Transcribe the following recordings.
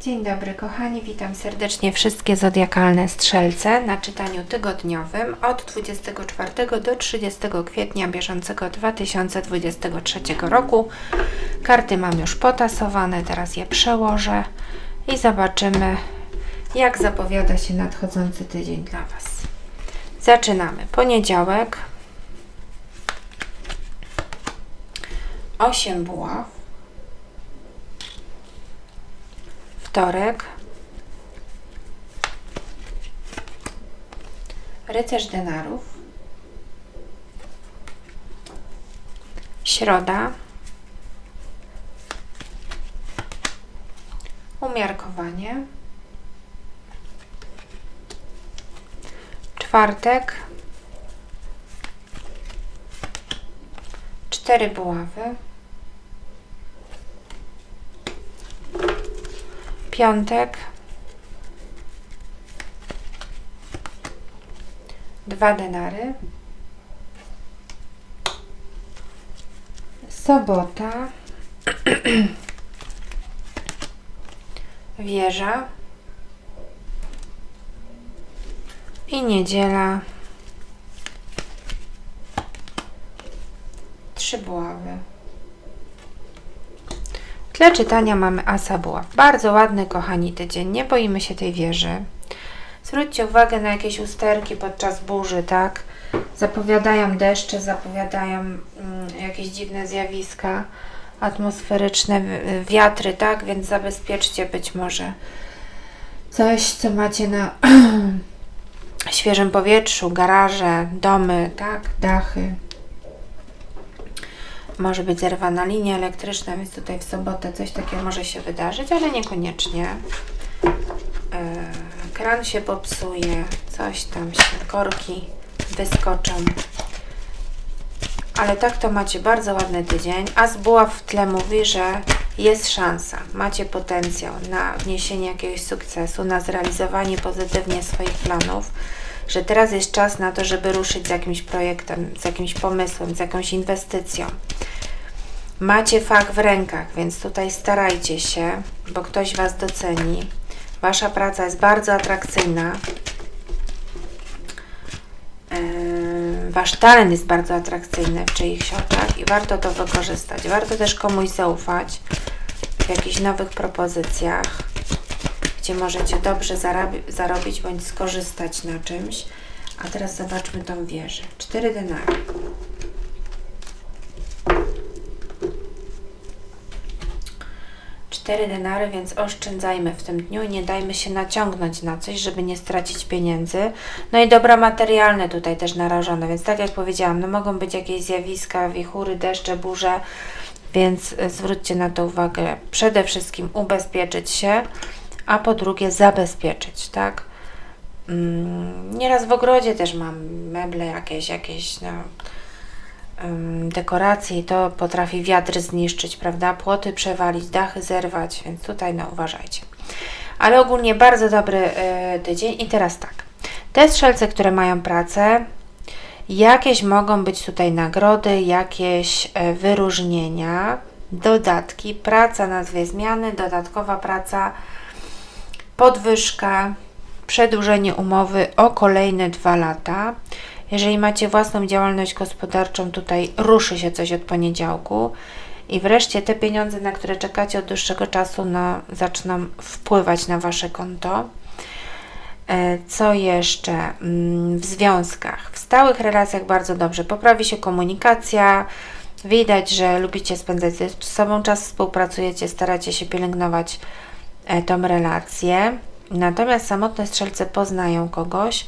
Dzień dobry kochani, witam serdecznie wszystkie zodiakalne strzelce na czytaniu tygodniowym od 24 do 30 kwietnia bieżącego 2023 roku. Karty mam już potasowane, teraz je przełożę i zobaczymy jak zapowiada się nadchodzący tydzień dla Was. Zaczynamy. Poniedziałek 8 buław wtorek. Rycerz denarów. Środa. Umiarkowanie. Czwartek. Cztery buławy piątek, dwa denary, sobota, wieża. I niedziela, trzy buławy. Tle czytania mamy Asa Buław. Bardzo ładny, kochani, tydzień. Nie boimy się tej wieży. Zwróćcie uwagę na jakieś usterki podczas burzy, tak? Zapowiadają deszcze, zapowiadają mm, jakieś dziwne zjawiska atmosferyczne, wi- wiatry, tak? Więc zabezpieczcie być może coś, co macie na świeżym powietrzu, garaże, domy, tak? Dachy może być zerwana linia elektryczna, więc tutaj w sobotę coś takiego może się wydarzyć, ale niekoniecznie. E, kran się popsuje, coś tam się, korki wyskoczą. Ale tak to macie bardzo ładny tydzień, a z buław w tle mówi, że jest szansa, macie potencjał na wniesienie jakiegoś sukcesu, na zrealizowanie pozytywnie swoich planów, że teraz jest czas na to, żeby ruszyć z jakimś projektem, z jakimś pomysłem, z jakąś inwestycją. Macie fach w rękach, więc tutaj starajcie się, bo ktoś Was doceni. Wasza praca jest bardzo atrakcyjna. Yy, Wasz talent jest bardzo atrakcyjny w czyichś oczach i warto to wykorzystać. Warto też komuś zaufać w jakichś nowych propozycjach, gdzie możecie dobrze zarobić bądź skorzystać na czymś. A teraz zobaczmy tą wieżę. Cztery denary. Cztery denary, więc oszczędzajmy w tym dniu nie dajmy się naciągnąć na coś, żeby nie stracić pieniędzy. No i dobra materialne tutaj też narażone, więc tak jak powiedziałam, no mogą być jakieś zjawiska, wichury, deszcze, burze, więc zwróćcie na to uwagę. Przede wszystkim ubezpieczyć się, a po drugie zabezpieczyć, tak? Mm, Nieraz w ogrodzie też mam meble jakieś, jakieś, no, dekoracje i to potrafi wiatr zniszczyć, prawda? Płoty przewalić, dachy zerwać, więc tutaj no uważajcie. Ale ogólnie bardzo dobry y, tydzień i teraz tak. Te strzelce, które mają pracę, jakieś mogą być tutaj nagrody, jakieś e, wyróżnienia, dodatki, praca na dwie zmiany, dodatkowa praca, podwyżka, przedłużenie umowy o kolejne dwa lata. Jeżeli macie własną działalność gospodarczą, tutaj ruszy się coś od poniedziałku. I wreszcie te pieniądze, na które czekacie od dłuższego czasu, no, zaczną wpływać na Wasze konto. E, Co jeszcze Mm, w związkach? W stałych relacjach bardzo dobrze. Poprawi się komunikacja. Widać, że lubicie spędzać ze sobą czas, współpracujecie, staracie się pielęgnować e, tą relację. Natomiast samotne strzelce poznają kogoś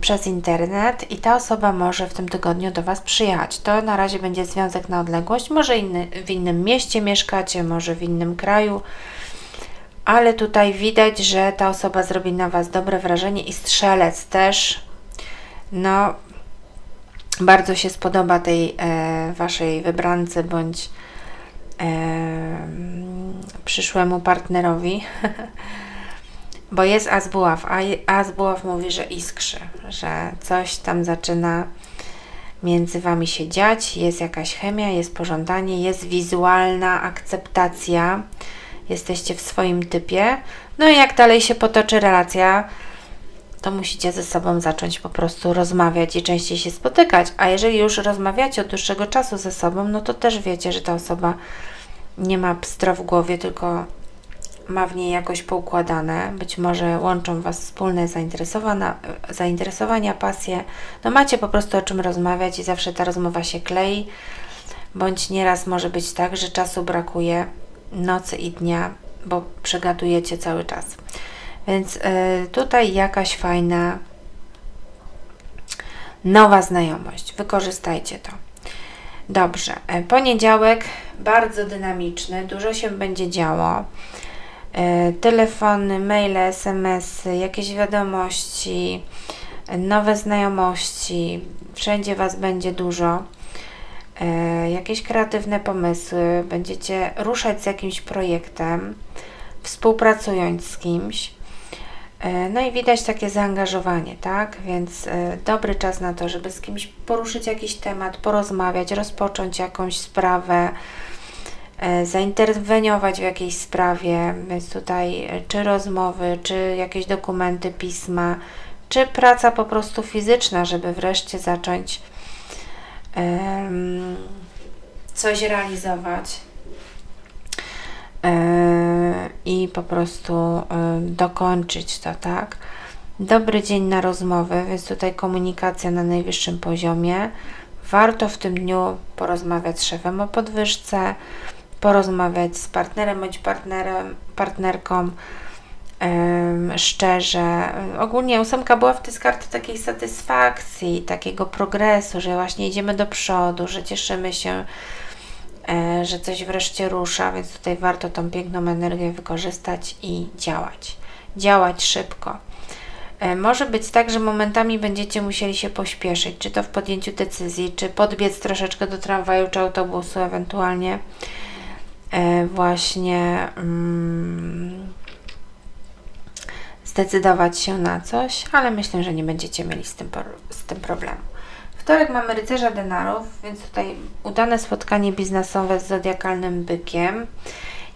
przez internet i ta osoba może w tym tygodniu do Was przyjechać. To na razie będzie związek na odległość. Może inny, w innym mieście mieszkacie, może w innym kraju, ale tutaj widać, że ta osoba zrobi na Was dobre wrażenie i strzelec też. No, bardzo się spodoba tej e, Waszej wybrance bądź e, mm, przyszłemu partnerowi. Bo jest as buław, a je- as buław mówi, że iskrzy, że coś tam zaczyna między Wami się dziać, jest jakaś chemia, jest pożądanie, jest wizualna akceptacja jesteście w swoim typie. No i jak dalej się potoczy relacja, to musicie ze sobą zacząć po prostu rozmawiać i częściej się spotykać. A jeżeli już rozmawiacie od dłuższego czasu ze sobą, no to też wiecie, że ta osoba nie ma pstra w głowie, tylko ma w niej jakoś poukładane. Być może łączą Was wspólne zainteresowania, pasje. No macie po prostu o czym rozmawiać i zawsze ta rozmowa się klei. Bądź nieraz może być tak, że czasu brakuje nocy i dnia, bo przegadujecie cały czas. Więc y, tutaj jakaś fajna nowa znajomość. Wykorzystajcie to. Dobrze. E, Poniedziałek bardzo dynamiczny, dużo się będzie działo. E, Telefony, maile, SMS-y, jakieś wiadomości, nowe znajomości, wszędzie Was będzie dużo. E, Jakieś kreatywne pomysły, będziecie ruszać z jakimś projektem, współpracując z kimś. E, No i widać takie zaangażowanie, tak? Więc dobry czas na to, żeby z kimś poruszyć jakiś temat, porozmawiać, rozpocząć jakąś sprawę, zainterweniować w jakiejś sprawie, więc tutaj e, czy rozmowy, czy jakieś dokumenty, pisma, czy praca po prostu fizyczna, żeby wreszcie zacząć em, coś realizować e, i po prostu e, dokończyć to, tak? Dobry dzień na rozmowy, więc tutaj komunikacja na najwyższym poziomie. Warto w tym dniu porozmawiać z szefem o podwyżce, porozmawiać z partnerem bądź partnerem, partnerką szczerze. Ogólnie ósemka była w tej karty takiej satysfakcji, takiego progresu, że właśnie idziemy do przodu, że cieszymy się, e, że coś wreszcie rusza, więc tutaj warto tą piękną energię wykorzystać i działać. Działać szybko. E, Może być tak, że momentami będziecie musieli się pośpieszyć, czy to w podjęciu decyzji, czy podbiec troszeczkę do tramwaju czy autobusu, ewentualnie właśnie mm, zdecydować się na coś, ale myślę, że nie będziecie mieli z tym, z tym problemu. Wtorek mamy rycerza denarów, więc tutaj udane spotkanie biznesowe z zodiakalnym bykiem.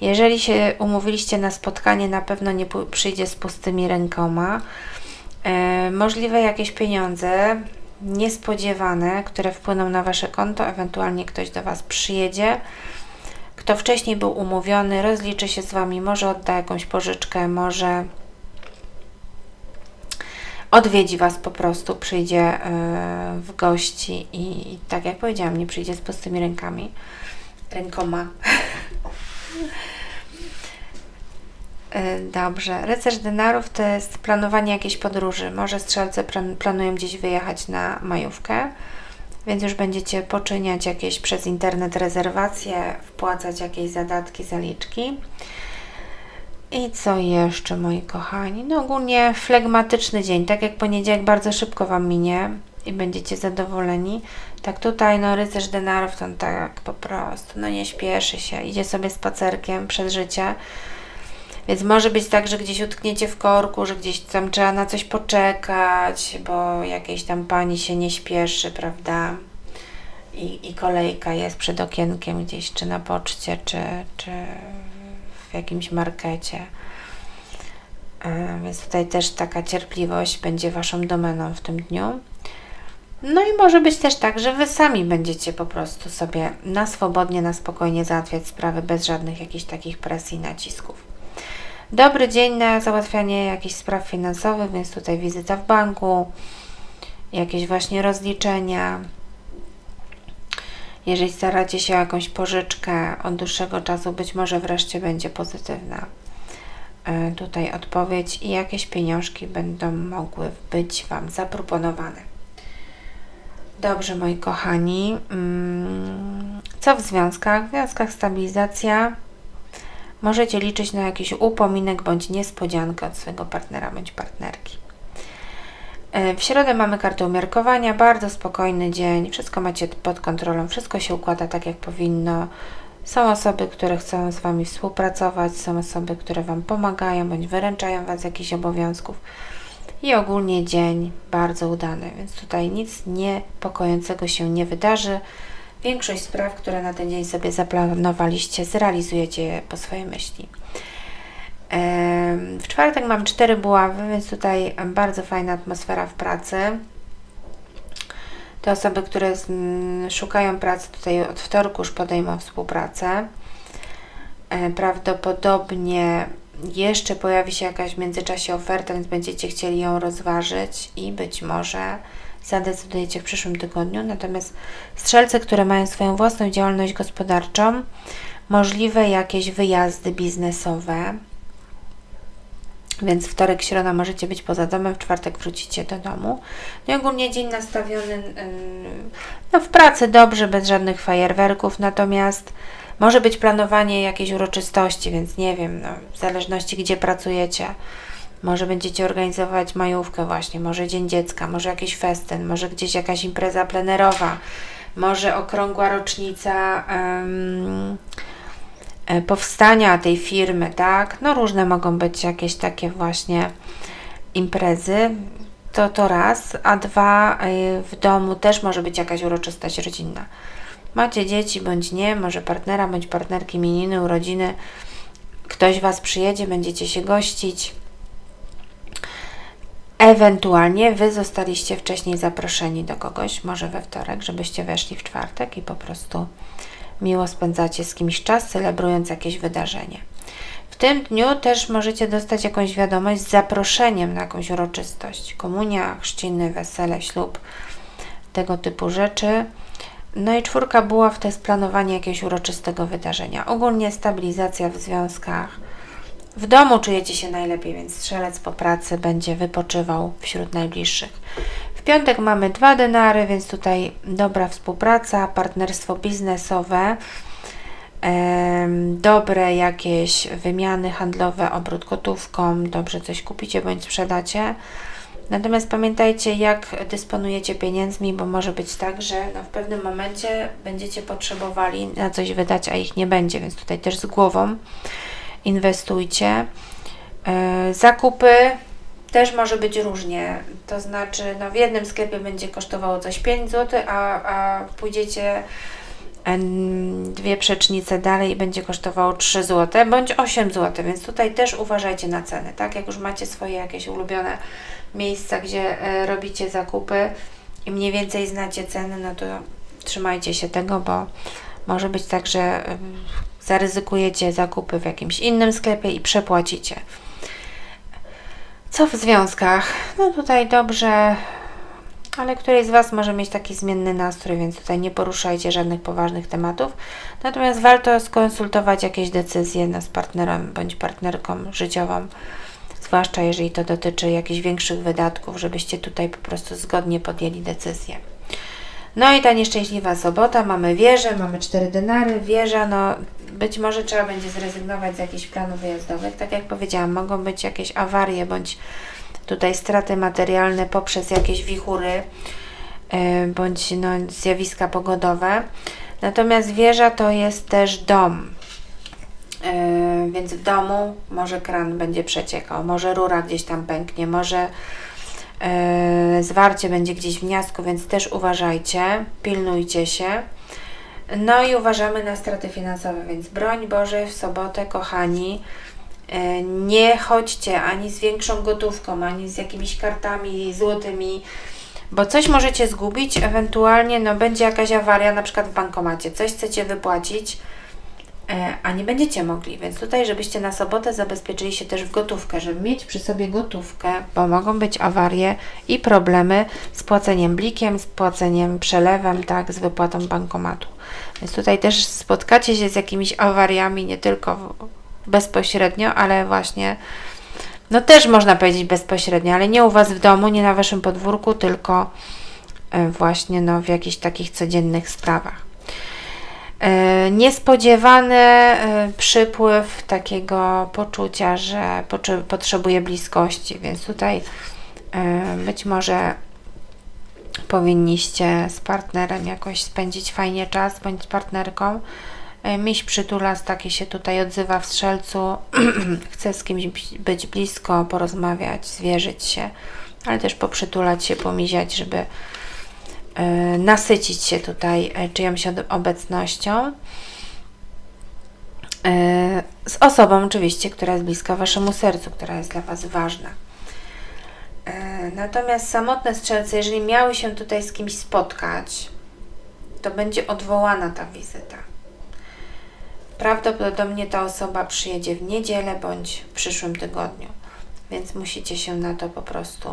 Jeżeli się umówiliście na spotkanie, na pewno nie przyjdzie z pustymi rękoma. E, możliwe jakieś pieniądze niespodziewane, które wpłyną na Wasze konto, ewentualnie ktoś do Was przyjedzie. Kto wcześniej był umówiony, rozliczy się z Wami, może odda jakąś pożyczkę, może odwiedzi Was po prostu, przyjdzie e, w gości i, i tak jak powiedziałam, nie przyjdzie z pustymi rękami, rękoma. E, Dobrze. Rycerz denarów to jest planowanie jakiejś podróży. Może strzelcy plan- planują gdzieś wyjechać na majówkę, więc już będziecie poczyniać jakieś przez internet rezerwacje, wpłacać jakieś zadatki, zaliczki. I co jeszcze, moi kochani? No ogólnie flegmatyczny dzień. Tak jak poniedziałek bardzo szybko Wam minie i będziecie zadowoleni. Tak tutaj, no rycerz denarów, on tak po prostu, no nie śpieszy się. Idzie sobie spacerkiem przez życie. Więc może być tak, że gdzieś utkniecie w korku, że gdzieś tam trzeba na coś poczekać, bo jakiejś tam pani się nie śpieszy, prawda? I, i kolejka jest przed okienkiem gdzieś, czy na poczcie, czy, czy w jakimś markecie. E, Więc tutaj też taka cierpliwość będzie Waszą domeną w tym dniu. No i może być też tak, że Wy sami będziecie po prostu sobie na swobodnie, na spokojnie załatwiać sprawy bez żadnych jakichś takich presji, nacisków. Dobry dzień na załatwianie jakichś spraw finansowych, więc tutaj wizyta w banku, jakieś właśnie rozliczenia. Jeżeli staracie się o jakąś pożyczkę od dłuższego czasu, być może wreszcie będzie pozytywna e, tutaj odpowiedź i jakieś pieniążki będą mogły być Wam zaproponowane. Dobrze, moi kochani. Mm, Co w związkach? W związkach stabilizacja. Możecie liczyć na jakiś upominek bądź niespodziankę od swojego partnera bądź partnerki. E, W środę mamy kartę umiarkowania, bardzo spokojny dzień, wszystko macie pod kontrolą, wszystko się układa tak jak powinno. Są osoby, które chcą z Wami współpracować, są osoby, które Wam pomagają bądź wyręczają Was z jakichś obowiązków. I ogólnie dzień bardzo udany, więc tutaj nic niepokojącego się nie wydarzy. Większość spraw, które na ten dzień sobie zaplanowaliście, zrealizujecie po swojej myśli. W czwartek mam cztery buławy, więc tutaj bardzo fajna atmosfera w pracy. Te osoby, które szukają pracy, tutaj od wtorku już podejmą współpracę. E, Prawdopodobnie jeszcze pojawi się jakaś w międzyczasie oferta, więc będziecie chcieli ją rozważyć i być może zadecydujecie w przyszłym tygodniu. Natomiast strzelce, które mają swoją własną działalność gospodarczą, możliwe jakieś wyjazdy biznesowe, więc wtorek, środa możecie być poza domem, w czwartek wrócicie do domu. No i ogólnie dzień nastawiony no, w pracy dobrze, bez żadnych fajerwerków, natomiast może być planowanie jakiejś uroczystości, więc nie wiem, no, w zależności gdzie pracujecie. Może będziecie organizować majówkę właśnie, może Dzień Dziecka, może jakiś festyn, może gdzieś jakaś impreza plenerowa, może okrągła rocznica e, powstania tej firmy, tak? No różne mogą być jakieś takie właśnie imprezy. To to raz, a dwa y, w domu też może być jakaś uroczystość rodzinna. Macie dzieci bądź nie, może partnera bądź partnerki, imieniny, urodziny. Ktoś Was przyjedzie, będziecie się gościć. Ewentualnie Wy zostaliście wcześniej zaproszeni do kogoś, może we wtorek, żebyście weszli w czwartek i po prostu miło spędzacie z kimś czas, celebrując jakieś wydarzenie. W tym dniu też możecie dostać jakąś wiadomość z zaproszeniem na jakąś uroczystość. Komunia, chrzciny, wesele, ślub, tego typu rzeczy. No i czwórka buław to jest planowanie jakiegoś uroczystego wydarzenia. Ogólnie stabilizacja w związkach. W domu czujecie się najlepiej, więc strzelec po pracy będzie wypoczywał wśród najbliższych. W piątek mamy dwa denary, więc tutaj dobra współpraca, partnerstwo biznesowe, dobre jakieś wymiany handlowe, obrót gotówką, dobrze coś kupicie bądź sprzedacie. Natomiast pamiętajcie, jak dysponujecie pieniędzmi, bo może być tak, że no w pewnym momencie będziecie potrzebowali na coś wydać, a ich nie będzie, więc tutaj też z głową inwestujcie. E, Zakupy też może być różnie. To znaczy, no w jednym sklepie będzie kosztowało coś 5 zł, a, a pójdziecie dwie przecznice dalej i będzie kosztowało 3 zł bądź 8 zł, więc tutaj też uważajcie na ceny, tak? Jak już macie swoje jakieś ulubione miejsca, gdzie e, robicie zakupy i mniej więcej znacie ceny, no to trzymajcie się tego, bo może być tak, że zaryzykujecie zakupy w jakimś innym sklepie i przepłacicie. Co w związkach? No tutaj dobrze, ale któryś z Was może mieć taki zmienny nastrój, więc tutaj nie poruszajcie żadnych poważnych tematów. Natomiast warto skonsultować jakieś decyzje z partnerem bądź partnerką życiową, zwłaszcza jeżeli to dotyczy jakichś większych wydatków, żebyście tutaj po prostu zgodnie podjęli decyzję. No i ta nieszczęśliwa sobota, mamy wieżę, mamy cztery denary, wieża, no być może trzeba będzie zrezygnować z jakichś planów wyjazdowych. Tak jak powiedziałam, mogą być jakieś awarie bądź tutaj straty materialne poprzez jakieś wichury yy, bądź no, zjawiska pogodowe. Natomiast wieża to jest też dom. Yy, więc w domu może kran będzie przeciekał, może rura gdzieś tam pęknie, może zwarcie będzie gdzieś w gniazdku, więc też uważajcie, pilnujcie się. No i uważamy na straty finansowe, więc broń Boże w sobotę, kochani, yy, nie chodźcie ani z większą gotówką, ani z jakimiś kartami złotymi, bo coś możecie zgubić, ewentualnie no, będzie jakaś awaria, na przykład w bankomacie, coś chcecie wypłacić, e, a nie będziecie mogli. Więc tutaj, żebyście na sobotę zabezpieczyli się też w gotówkę, żeby mieć przy sobie gotówkę, bo mogą być awarie i problemy z płaceniem blikiem, z płaceniem przelewem, tak, z wypłatą bankomatu. Więc tutaj też spotkacie się z jakimiś awariami, nie tylko bezpośrednio, ale właśnie, no też można powiedzieć bezpośrednio, ale nie u Was w domu, nie na Waszym podwórku, tylko e, właśnie no, w jakichś takich codziennych sprawach. E, Niespodziewany e, przypływ takiego poczucia, że potrze- potrzebuje bliskości, więc tutaj e, być może powinniście z partnerem jakoś spędzić fajnie czas, bądź z partnerką. Miś przytulas taki się tutaj odzywa w strzelcu, chce z kimś być blisko, porozmawiać, zwierzyć się, ale też poprzytulać się, pomiziać, żeby nasycić się tutaj e, czyjąś obecnością. E, Z osobą oczywiście, która jest bliska Waszemu sercu, która jest dla Was ważna. E, Natomiast samotne strzelce, jeżeli miały się tutaj z kimś spotkać, to będzie odwołana ta wizyta. Prawdopodobnie ta osoba przyjedzie w niedzielę bądź w przyszłym tygodniu, więc musicie się na to po prostu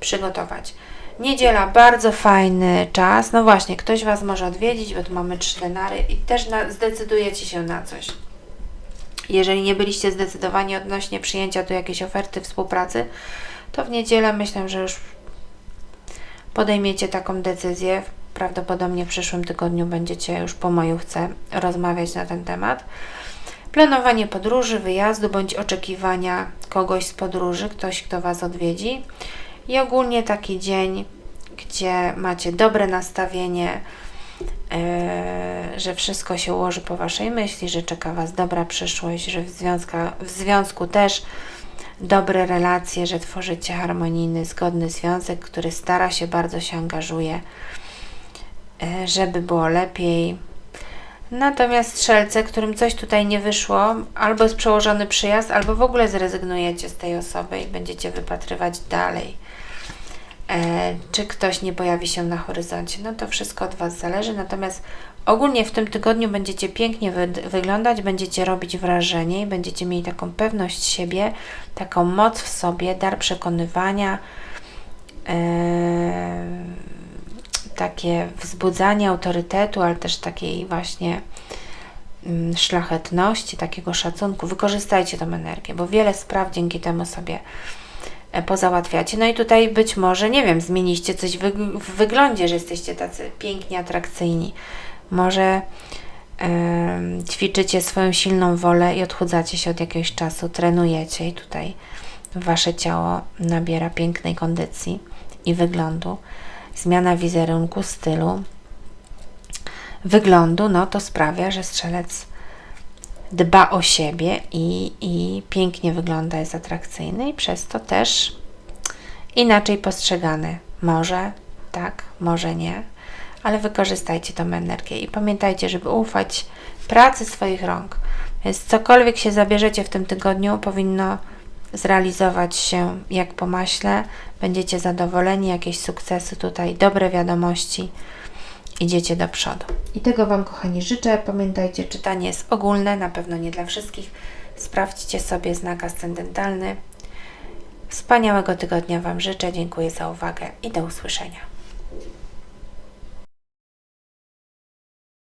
przygotować. Niedziela, bardzo fajny czas. No właśnie, ktoś Was może odwiedzić, bo tu mamy trzy denary i też na, zdecydujecie się na coś. Jeżeli nie byliście zdecydowani odnośnie przyjęcia tu jakiejś oferty współpracy, to w niedzielę myślę, że już podejmiecie taką decyzję. Prawdopodobnie w przyszłym tygodniu będziecie już po majówce rozmawiać na ten temat. Planowanie podróży, wyjazdu bądź oczekiwania kogoś z podróży, ktoś, kto Was odwiedzi. I ogólnie taki dzień, gdzie macie dobre nastawienie, e, że wszystko się ułoży po Waszej myśli, że czeka Was dobra przyszłość, że w, związka, w związku też dobre relacje, że tworzycie harmonijny, zgodny związek, który stara się, bardzo się angażuje, e, żeby było lepiej. Natomiast strzelce, którym coś tutaj nie wyszło, albo jest przełożony przyjazd, albo w ogóle zrezygnujecie z tej osoby i będziecie wypatrywać dalej. E, czy ktoś nie pojawi się na horyzoncie? No to wszystko od Was zależy. Natomiast ogólnie w tym tygodniu będziecie pięknie wy wyglądać, będziecie robić wrażenie i będziecie mieli taką pewność siebie, taką moc w sobie, dar przekonywania. E, takie wzbudzanie autorytetu, ale też takiej właśnie mm, szlachetności, takiego szacunku. Wykorzystajcie tą energię, bo wiele spraw dzięki temu sobie e, pozałatwiacie. No i tutaj być może, nie wiem, zmieniście coś w wyglądzie, że jesteście tacy pięknie atrakcyjni. Może em, ćwiczycie swoją silną wolę i odchudzacie się od jakiegoś czasu, trenujecie i tutaj wasze ciało nabiera pięknej kondycji i wyglądu. Zmiana wizerunku, stylu, wyglądu, no to sprawia, że strzelec dba o siebie i, i pięknie wygląda, jest atrakcyjny i przez to też inaczej postrzegany. Może tak, może nie, ale wykorzystajcie tą energię i pamiętajcie, żeby ufać pracy swoich rąk. Więc cokolwiek się zabierzecie w tym tygodniu, powinno zrealizować się jak po maśle. Będziecie zadowoleni, jakieś sukcesy tutaj, dobre wiadomości. Idziecie do przodu. I tego Wam, kochani, życzę. Pamiętajcie, czytanie jest ogólne, na pewno nie dla wszystkich. Sprawdźcie sobie znak ascendentalny. Wspaniałego tygodnia Wam życzę. Dziękuję za uwagę i do usłyszenia.